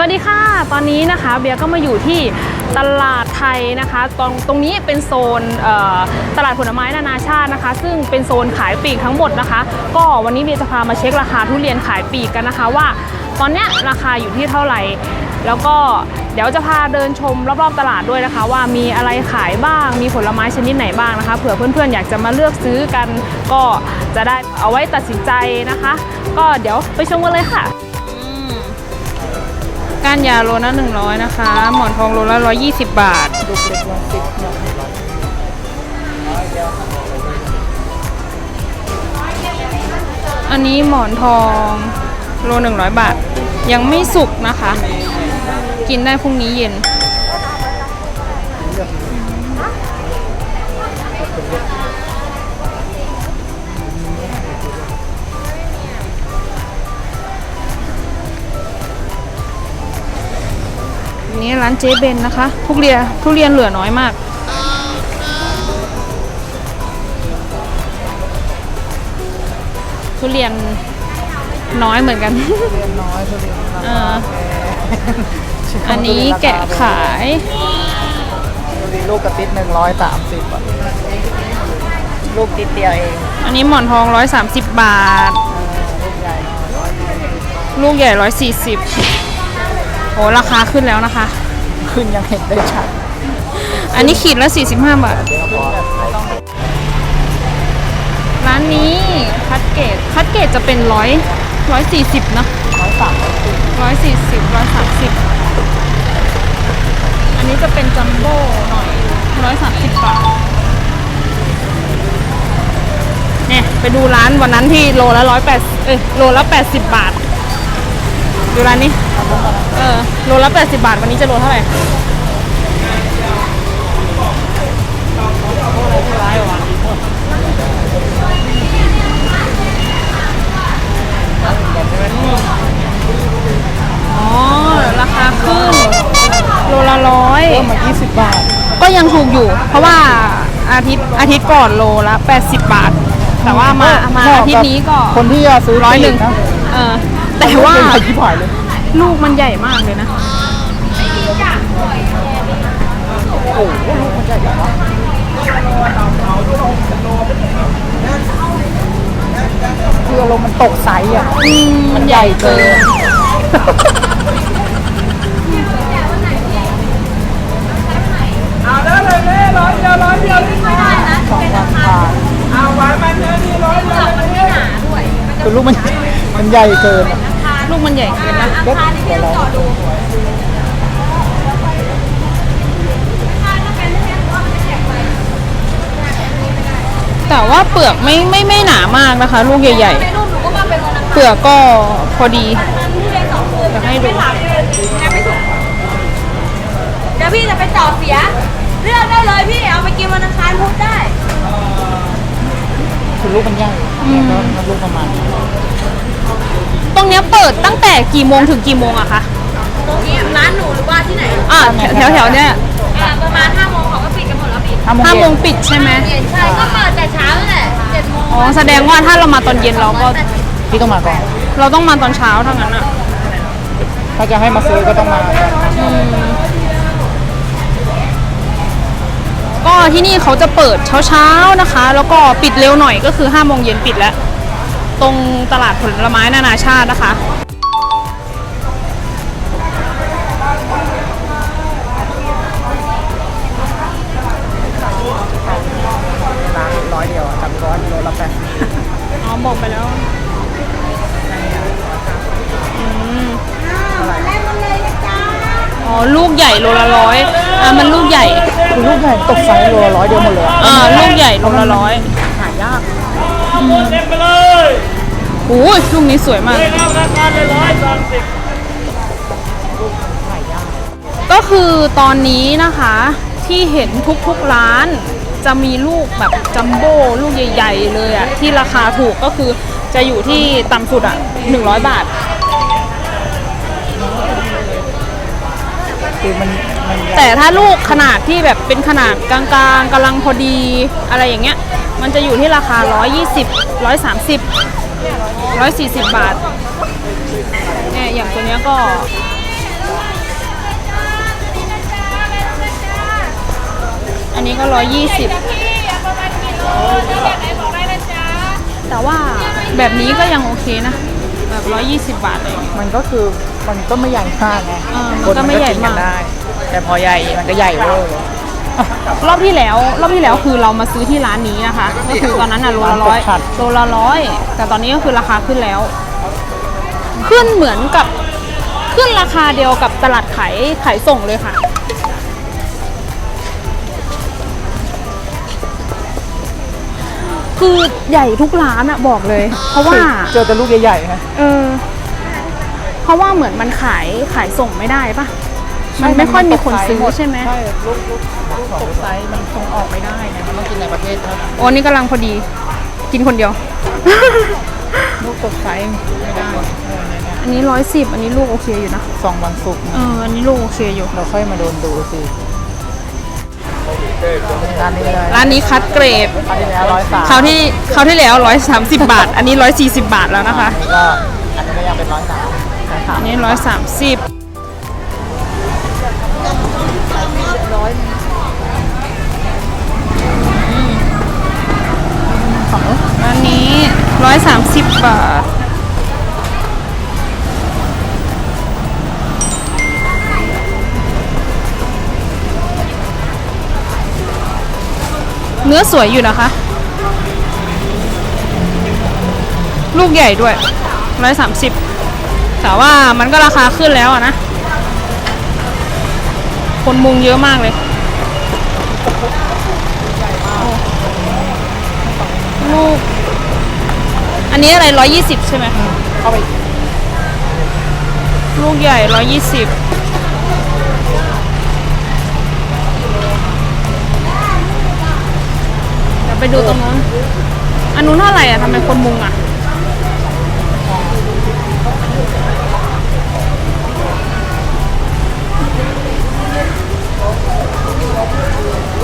สวัสดีค่ะ ตอนนี้นะคะเบียร์ก็มาอยู่ที่ตลาดไทยนะคะตรงตรงนี้เป็นโซนตลาดผลไม้นานาชาตินะคะ ซึ่งเป็นโซนขายปลีกทั้งหมดนะคะ ก็วันนี้เบียร์จะพามาเช็คราคาทุเรียนขายปลีกกันนะคะว่า ตอนเนี้ยราคาอยู่ที่เท่าไหร่ แล้วก็เดี๋ยวจะพาเดินชมรอบๆตลาดด้วยนะคะ ว่ามีอะไรขายบ้างมีผลไม้ชนิดไหนบ้างนะคะเผื่อเพื่อนๆอยากจะมาเลือกซื้อกัน ก็จะได้เอาไว้ตัดสินใจนะคะ ก็เดี๋ยวไปชมกันเลยค่ะ ก้านยาโลละ100 นะคะ หมอนทองโลละ120 บาทลูกเล็กละสิบอันนี้หมอนทองโล 100 บาท ยังไม่สุกนะคะ กินได้พรุ่งนี้เย็น นี่ร้านเจ๊เบนนะคะทุเรียนทุเรียนเหลือน้อยมาก ทุเรียนน้อยเหมือนกันทุเรียนน้อยทุเรียนราอ่าคาแพงอันนี้แกะขายทุเรียนลูกกระติดหนึ่งร้อยสามสิบอะลูกติดเดียวเองอันนี้หมอนทอง130บาทเออลูกใหญ่หน่อยร้อยยี่สิบ อ้ราคาขึ้นแล้วนะคะ ขึ้นยังเห็นได้ชัด อันนี้ขีดละ 45 บาทเดี๋ยวพอไม่ต้องร้านนี้คัดเกตคัดเกตจะเป็นร้อยร้อยสี่สิบเนอะร้อยสามสิบร้อยสี่สิบร้อยสามสิบอันนี้จะเป็นจัมโบ้หน่อยร้อยสามสิบบาทเนี่ยไปดูร้านวันนั้นที่โลละร้อยแปดเอ้ยโลละแปดสิบบาท ดูร้านนี้ เออ โลละแปดสิบบาท วันนี้จะโลเท่าไหร่อ๋อ ราคาขึ้น โลละร้อย เพิ่มมายี่สิบบาท ก็ยังถูกอยู่ เพราะว่าอาทิตย์อาทิตย์ก่อนโลละ 80 บาท แต่ว่ามามาอาทิตย์นี้ก็คนที่จะซื้อร้อยหนึ่งนะเออ แต่ว่าเป็นขายที่ผ่ายเลยลูกมันใหญ่มากเลยนะ โอ้โหลูกมันใหญ่จังวะคืออารมณ์มันตกไซส์อะอืมมันใหญ่เกิน เอาได้เลยแม่ร้อยเดียวร้อยเดียวนี่ไม่ได้นะสองวันผ่านเอาไว้มันเนื้อนี่ร้อยเดียวมันไม่หนาคือลูกมันมันใหญ่เกินอะ ลูกมันใหญ่เกินนะก็เดี๋ยวเราแต่ว่าเปลือกไม่ไม่ไม่หนามากนะคะ ลูกใหญ่ๆเปลือกก็พอดีจะให้ดูเดี๋ยวพี่จะไปจอดเสีย เลือกได้เลยพี่เอาไปกินวันอังคารพุธได้ คือลูกมันใหญ่แล้วมันลูกประมาณนี้ ตรงเนี้ยเปิดตั้งแต่กี่โมงถึงกี่โมงอะคะตรงนี้ร้านหนูหรือว่าที่ไหนอ่าแถวแถวๆเนี้ยอ่าประมาณ5โมงเขาก็ปิดกันหมดแล้วพี่ห้าโมงห้าโมเย็งนปิดใช่ไหมใช่ก็เปิดแต่เช้านั่นแหละ7โมงอ๋อแสดงว่าถ้าเรามาตอนเย็นเราก็พี่ต้องมาก่อน เราต้องมาตอนเช้าทั้งนั้นอะถ้าจะให้มาซื้อก็ต้องมาก่อนก็ที่นี่เขาจะเปิดเช้าๆนะคะ แล้วก็ปิดเร็วหน่อยก็คือ5โมงเย็นปิดแล้ว ตรงตลาดผลไม้นานาชาตินะคะ ร้านร้อยเดียวอะจำร้อยโลละแปดสิบอ๋อบอกไปแล้วอืมอ๋อลูกใหญ่โลละร้อยอะมันลูกใหญ่ คือลูกใหญ่ตกไซส์โลละร้อยเดียวหมดเลยอะอ่าลูกใหญ่โลละร้อย หายากเต็มไปเลย โอ้ยลูกนี้สวยมากเท่าราคาเลยร้อยสามสิบหายากก็คือตอนนี้นะคะที่เห็นทุกๆร้านจะมีลูกแบบจัมโบ้ลูกใหญ่ ๆ เลยอะที่ราคาถูกก็คือจะอยู่ที่ต่ำสุดอะ100 บาท คือมันมันใหญ่แต่ถ้าลูกขนาดที่แบบเป็นขนาดกลางๆกำลังพอดีอะไรอย่างเงี้ย มันจะอยู่ที่ราคา 120 130 ร้อยสี่สิบบาทเนี่ยอย่างตัวเนี้ยก็อันนี้ก็ร้อยยี่สิบแต่ว่าแบบนี้ก็ยังโอเคนะ แบบร้อยยี่สิบบาทเลย มันก็คือมันก็ไม่ใหญ่มากไงมันก็ไม่ใหญ่มาก แต่พอใหญ่มันก็ใหญ่เวอร์ รอบที่แล้ว รอบที่แล้วคือเรามาซื้อที่ร้านนี้นะคะ ก็คือตอนนั้นอะโลละร้อยโลละร้อยแต่ตอนนี้ก็คือราคาขึ้นแล้ว ขึ้นเหมือนกับขึ้นราคาเดียวกับตลาดขายขายส่งเลยค่ะคือใหญ่ทุกร้านอะบอกเลย เพราะว่าเจอแต่ลูกใหญ่ๆฮะเออเพราะว่าเหมือนมันขายขายส่งไม่ได้ปะ มันไม่ค่อยมีคนซื้อใช่ไหม ใช่ลูกลูกลูกตกไซส์มันส่งออกไม่ได้ไงมันต้องกินในประเทศเท่านั้นโอ้นี่กำลังพอดี กินคนเดียว ลูกตกไซส์ไม่ได้เออเนี่ยอันนี้ร้อยสิบอันนี้ลูกโอเคอยู่นะ สองวันศุกร์เอออันนี้ลูกโอเคอยู่ เราค่อยมาโดนดูสิร้านนี้เลยร้านนี้คัดเกรดร้านที่แล้วร้อยสามคราวที่คราวที่แล้วร้อยสามสิบบาท อันนี้ร้อยสี่สิบบาทแล้วนะคะอันนี้ก็อันนี้ก็ยังเป็นร้อยสามร้อยสามอันนี้ร้อยสามสิบ ฝั่งนู้นอันนี้ร้อยสามสิบบาท เนื้อสวยอยู่นะคะ ลูกใหญ่ด้วยร้อยสามสิบแต่ว่ามันก็ราคาขึ้นแล้วอะนะ คนมุงเยอะมากเลยลูก อันนี้อะไรร้อยยี่สิบใช่ไหมเข้าไปลูกใหญ่ร้อยยี่สิบเดี๋ยวไปดูตรงนู้นอันนู้นเท่าไหร่อะทำไมคนมุงอะ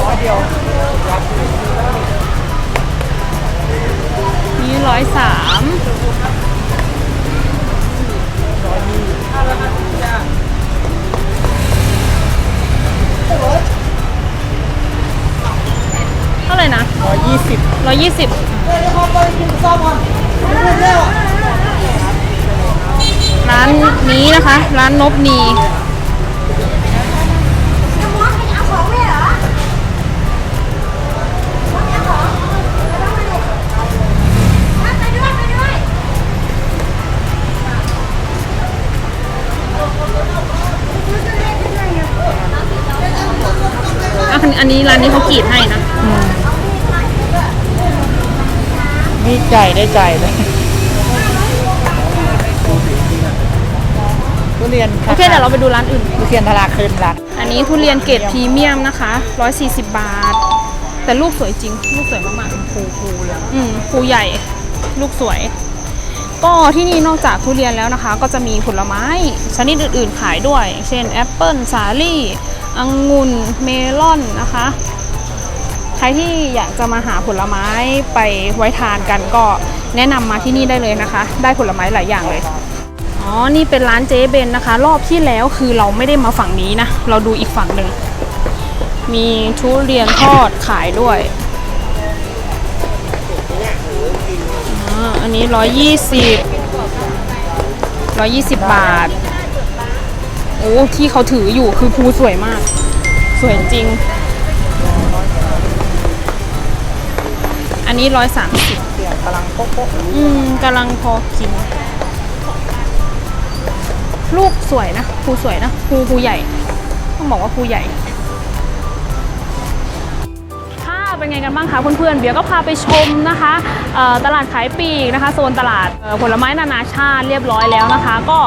ร้อยเดียวนี่ร้อยสามเท่าไหร่นะร้อยยี่สิบร้อยยี่สิบร้านนี้นะคะ ร้านนบนี นี่ใจได้ใจเลยทุเรียนโอเคเดี๋ยวเราไปดูร้านอื่น ทุเรียนทาราคืนร้านอันนี้ทุเรียนเกรดพรีเมียมนะคะ 140 บาท แต่ลูกสวยจริง ลูกสวยมากๆภูภูเลยอืมภูใหญ่ ลูกสวย ก็ที่นี่นอกจากทุเรียนแล้วนะคะ ก็จะมีผลไม้ชนิดอื่นๆขายด้วย เช่นแอปเปิลสาลี่องุ่นเมลอนนะคะใค รที่อยากจะมาหาผลไม้ไปไว้ทานกันก็แนะนำมาที่นี่ได้เลยนะคะ ได้ผลไม้หลายอย่างเลยอ๋อนี่เป็นร้านเจ๊เบนนะคะ รอบที่แล้วคือเราไม่ได้มาฝั่งนี้นะ เราดูอีกฝั่งหนึ่งมีทุเรียนทอดขายด้วยอันนี้ร้อยยี่สิบร้อยยี่สิบบาท โอ้ที่เขาถืออยู่คือภูสวยมาก สวยจริง นนี้ร้อยสามสิบเสียงกำลังโป๊ะโป๊ะอืมกำลังพอกิน ลูกสวยนะภูสวยนะภูภูใหญ่ ต้องบอกว่าภูใหญ่ เป็นไงกันบ้างคะเพื่อนๆเบียร์ก็พาไปชมนะคะตลาดขายปลีกนะคะโซนตลาดผลไม้นานาชาติเรียบร้อยแล้วนะคะ ก็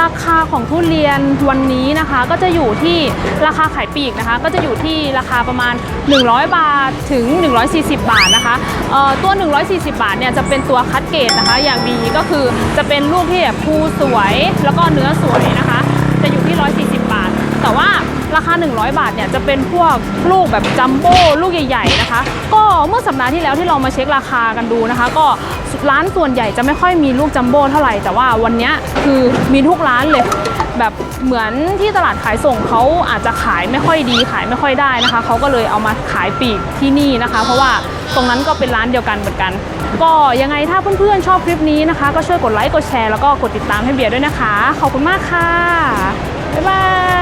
ราคาของทุเรียนวันนี้นะคะ ก็จะอยู่ที่ราคาขายปลีกนะคะ ก็จะอยู่ที่ราคาประมาณ 100 บาทถึง 140 บาทนะคะเอ่อตัว 140 บาทเนี่ยจะเป็นตัวคัดเกรดนะคะ อย่างดีก็คือจะเป็นลูกที่แบบภูสวยแล้วก็เนื้อสวยนะคะ จะอยู่ที่ 140 บาท แต่ว่า 100 บาทเนี่ยจะเป็นพวกลูกแบบจัมโบ้ลูกใหญ่ ๆ นะคะ ก็เมื่อสัปดาห์ที่แล้วที่เรามาเช็คราคากันดูนะคะ ก็ร้านส่วนใหญ่จะไม่ค่อยมีลูกจัมโบ้เท่าไหร่แต่ว่าวันนี้คือมีทุกร้านเลยแบบเหมือนที่ตลาดขายส่งเขาอาจจะขายไม่ค่อยดีขายไม่ค่อยได้นะคะเขาก็เลยเอามาขายปีกที่นี่นะคะ เพราะว่าตรงนั้นก็เป็นร้านเดียวกันเหมือนกัน ก็ยังไงถ้าเพื่อนๆชอบคลิปนี้นะคะ ก็ช่วยกดไลค์กดแชร์แล้วก็กดติดตามให้เบียร์ด้วยนะคะ ขอบคุณมากค่ะบ๊ายบาย